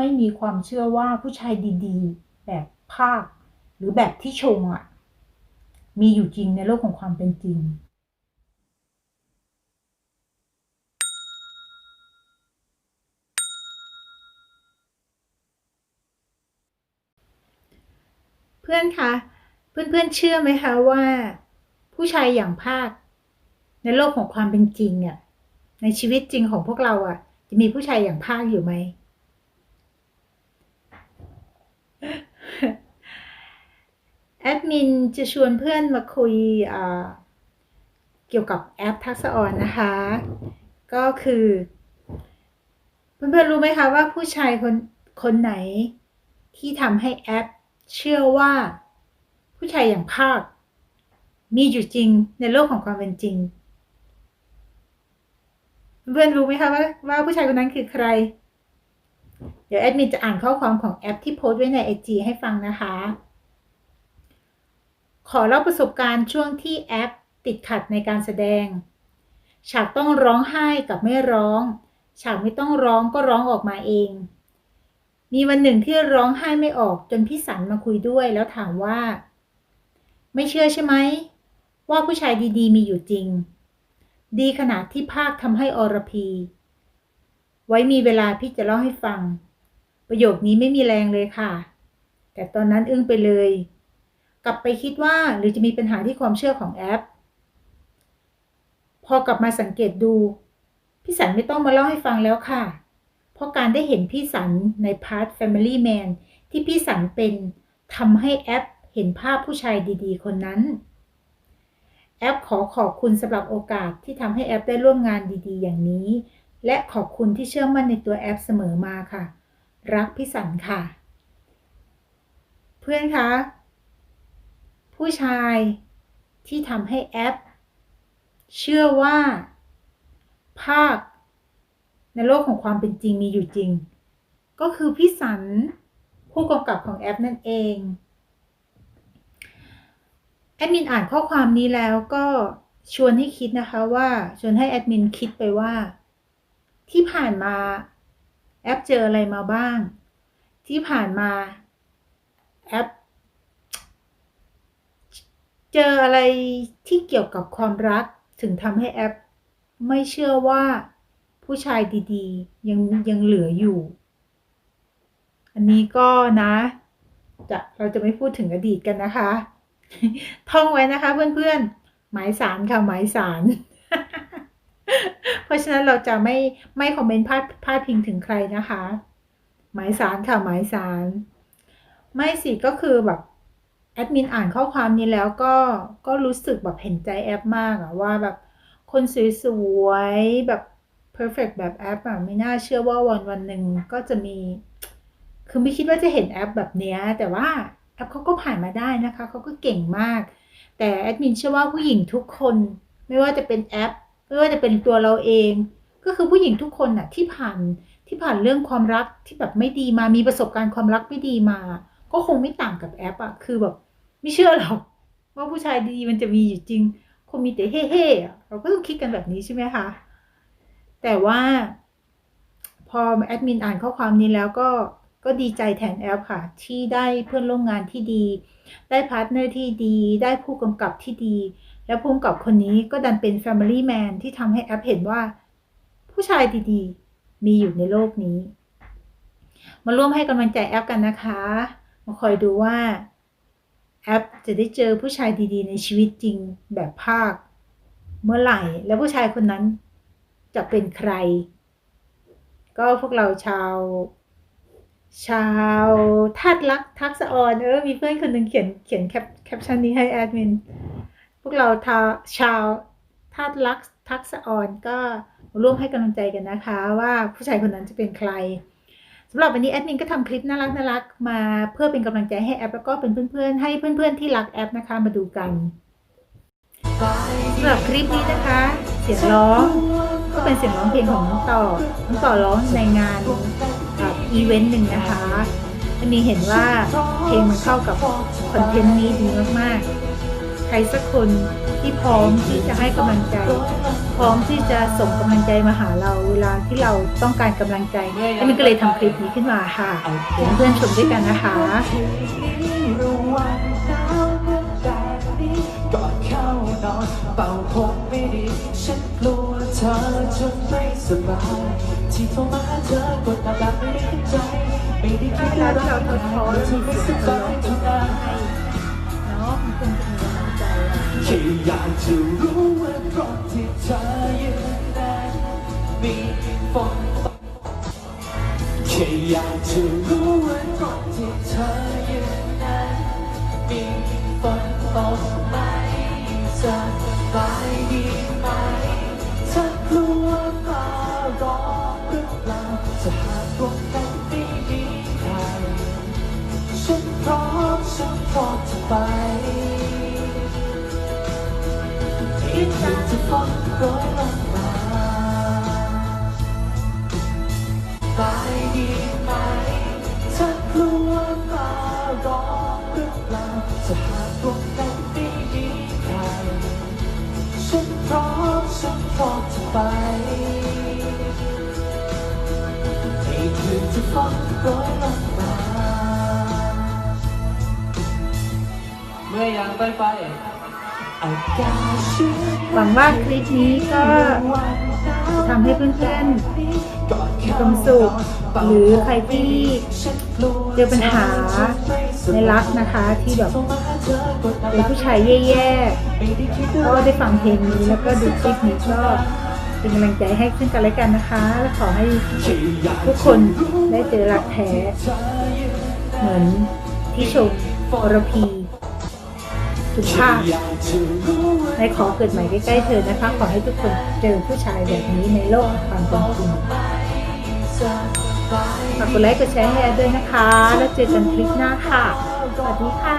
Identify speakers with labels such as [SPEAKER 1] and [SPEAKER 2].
[SPEAKER 1] ไม่มีความเชื่อว่าผู้ชายดีๆ แบบภาค หรือแบบที่ชงอะ่ะ มีอยู่จริงในโลกของความเป็นจริง เพื่อนคะเพื่อนๆเชื่อไหมคะว่า ผู้ชายอย่างภาค ในโลกของความเป็นจริงอะในชีวิตจริงของพวกเราอะ จะมีผู้ชายอย่างภาคอยู่ไหม แอดมินจะชวนเพื่อนมาคุยเกี่ยวกับแอปทักษะออนนะคะ ก็คือ เพื่อนๆรู้ไหมคะว่าผู้ชายคนคนไหนที่ทำให้แอป เชื่อว่าผู้ชายอย่างภาค มีอยู่จริงในโลกของความเป็นจริง เพื่อนรู้ไหมคะว่าว่าผู้ชายคนนั้นคือใคร เดี๋ยวแอดมินจะอ่านข้อความของแอปที่โพสต์ไว้ในไอจีให้ฟังนะคะ ขอเล่าประสบการณ์ช่วงที่แอปติดขัดในการแสดง ฉากต้องร้องไห้กับไม่ร้อง ฉากไม่ต้องร้องก็ร้องออกมาเอง มีวันหนึ่งที่ร้องไห้ไม่ออกจนพี่สันมาคุยด้วยแล้วถามว่า ไม่เชื่อใช่ไหม ว่าผู้ชายดีๆ มีอยู่จริง ดีขนาดที่ภาคทำให้อรพี ไว้มีเวลาพี่จะเล่าให้ฟัง ประโยคนี้ไม่มีแรงเลยค่ะ แต่ตอนนั้นอึ้งไปเลย ลับไปคิดว่าหรือจะมีปัญหาที่ความเชื่อของแอป พอกลับมาสังเกตดู พี่สันไม่ต้องมาเล่าให้ฟังแล้วค่ะ เพราะการได้เห็นพี่สันในพาร์ท Family Man ที่พี่สันเป็นทำให้แอปเห็นภาพผู้ชายดีๆ คนนั้น แอปขอขอบคุณสำหรับโอกาสที่ทำให้แอปได้ร่วมงานดีๆ อย่างนี้ และขอบคุณที่เชื่อมั่นในตัวแอปเสมอมาค่ะ รักพี่สันค่ะ เพื่อนคะ ผู้ชายที่ทำให้แอป เชื่อว่า ภาค ในโลกของความเป็นจริงมีอยู่จริง ก็คือพี่สันผู้กำกับของแอปนั่นเองแอดมินอ่านข้อความนี้แล้วก็ชวนให้คิดนะคะว่าชวนให้แอดมินคิดไปว่า ที่ผ่านมาแอปเจออะไรมาบ้าง ที่ผ่านมาแอป เจออะไรที่เกี่ยวกับความรักถึงทำให้แอป ไม่เชื่อว่าผู้ชายดีๆ ยังยังเหลืออยู่ อันนี้ก็นะจะเราจะไม่พูดถึงอดีตกันนะคะ ท่องไว้นะคะเพื่อนๆ หมายสารค่ะหมายสาร เพราะฉะนั้นเราจะไม่ไม่คอมเมนต์พาดพาดพิงถึงใครนะคะ หมายสารค่ะหมายสาร ไม่สิก็คือแบบ แอดมินอ่านข้อความนี้แล้วก็ก็รู้สึกแบบเห็นใจแอปมากอะว่าแบบคนสวยๆแบบ perfect แบบแอปอะไม่น่าเชื่อว่าวันวันหนึ่งก็จะมี คือไม่คิดว่าจะเห็นแอปแบบเนี้ยแต่ว่าแอปเขาก็ผ่านมาได้นะคะเขาก็เก่งมาก แต่แอดมินเชื่อว่าผู้หญิงทุกคน ไม่ว่าจะเป็นแอป ไม่ว่าจะเป็นตัวเราเอง ก็คือผู้หญิงทุกคนน่ะที่ผ่านที่ผ่านเรื่องความรักที่แบบไม่ดีมามีประสบการณ์ความรักไม่ดีมา ก็คงไม่ต่างกับแอปอะคือแบบ ไม่เชื่อหรอกว่าผู้ชายดีมันจะมีอยู่จริง คงมีแต่เฮ่ๆอะเราก็ต้องคิดกันแบบนี้ใช่ไหมคะแต่ว่าพอแอดมินอ่านข้อความนี้แล้วก็ก็ดีใจแทนแอปค่ะ ที่ได้เพื่อนร่วมงานที่ดี ได้พาร์ทเนอร์ที่ดี ได้ผู้กำกับที่ดี และผู้กำกับคนนี้ก็ดันเป็น Family Man ที่ทำให้แอปเห็นว่า ผู้ชายดีๆ มีอยู่ในโลกนี้ มาร่วมให้กำลังใจแอปกันนะคะ มาคอยดูว่า แอปจะได้เจอผู้ชายดีๆ ในชีวิตจริงแบบภาค เมื่อไหร่ แล้วผู้ชายคนนั้นจะเป็นใคร ก็พวกเราชาว ชาวทัดรักทักษะออนเออมีเพื่อนคนหนึ่งเขียนเขียนแคปแคปชั่นนี้ให้แอดมินพวกเราทาชาวทัดรักทักษะออนก็ร่วมให้กำลังใจกันนะคะ ว่าผู้ชายคนนั้นจะเป็นใคร สำหรับวันนี้แอดมินก็ทำคลิปน่ารักน่ารักมาเพื่อเป็นกำลังใจให้แอปแล้วก็เป็นเพื่อนๆ ให้เพื่อนๆที่รักแอปนะคะมาดูกันสำหรับคลิปนี้นะคะ เสียงร้องก็เป็นเสียงร้องเพลงของน้องต่อน้องต่อร้องในงานอีเวนต์หนึ่งนะคะอันนี้เห็นว่าเพลงมันเข้ากับคอนเทนต์นี้ดีมากๆ ใครสักคนที่พร้อมที่จะให้กำลังใจ พร้อมที่จะส่งกำลังใจมาหาเราเวลาที่เราต้องการกำลังใจแล้วมันก็เลยทำคลิปนี้ขึ้นมาค่ะเดี๋ยวเพื่อนๆชมด้วยกันนะคะ
[SPEAKER 2] ระวังหนาวเหมือนแบบนี้ก่อนเข้านอนเป่าผมไม่ดีฉันกลัวเธอจะไม่สบายที่โทรมาหาเธอกดมาแบบไม่ได้ตั้งใจไม่ได้คิด
[SPEAKER 1] เวลาที่เราท้อท้อแล้วมี
[SPEAKER 2] ไม่
[SPEAKER 1] เสี
[SPEAKER 2] ส
[SPEAKER 1] ยงทะ
[SPEAKER 2] บา
[SPEAKER 1] เแค่
[SPEAKER 2] อยากจะรู้ว่าตรงที่เธอยืนนั้นมีฝนตกแค่อยากจะรู้ว่าตรงที่เธอยืนนั้นมีฝนตกไหมสบายดีไหมถ้ากลัวฟ้าร้องหรือเปล่าจะหากตรงนั้นไม่มีใครฉันพร้อมฉันพร้อมจะไป อีกหนึ่งจะฟังร้อยลงมาไปดีไหมถ้ากลัวฟ้าร้องหรือเปล่าจะหากตรงนั้นไม่มีใครฉันพร้อมฉันพร้อมจะไปอีกหนึ่งจะฟังร้อยลงมาเมื่อยางไปไป
[SPEAKER 1] หวังว่าคลิปนี้ก็ทำให้เพื่อนๆมีความสุขหรือใครที่เจอปัญหาในรักนะคะที่แบบเป็นผู้ชายแย่ๆก็ได้ฟังเพลงนี้แล้วก็ดูคลิปนี้ก็เป็นกำลังใจให้ซึ่งกันและกันนะคะ และขอให้ทุกคนได้เจอรักแท้ เหมือนที่ชมอรพี คุณภาพในขอเกิดใหม่ใกล้ๆเธอนะคะ ขอให้ทุกคนเจอผู้ชายแบบนี้ในโลกความเป็นจริงฝากกดไลค์กดแชร์ให้แอดด้วยนะคะ แล้วเจอกันคลิปหน้าค่ะ สวัสดีค่ะ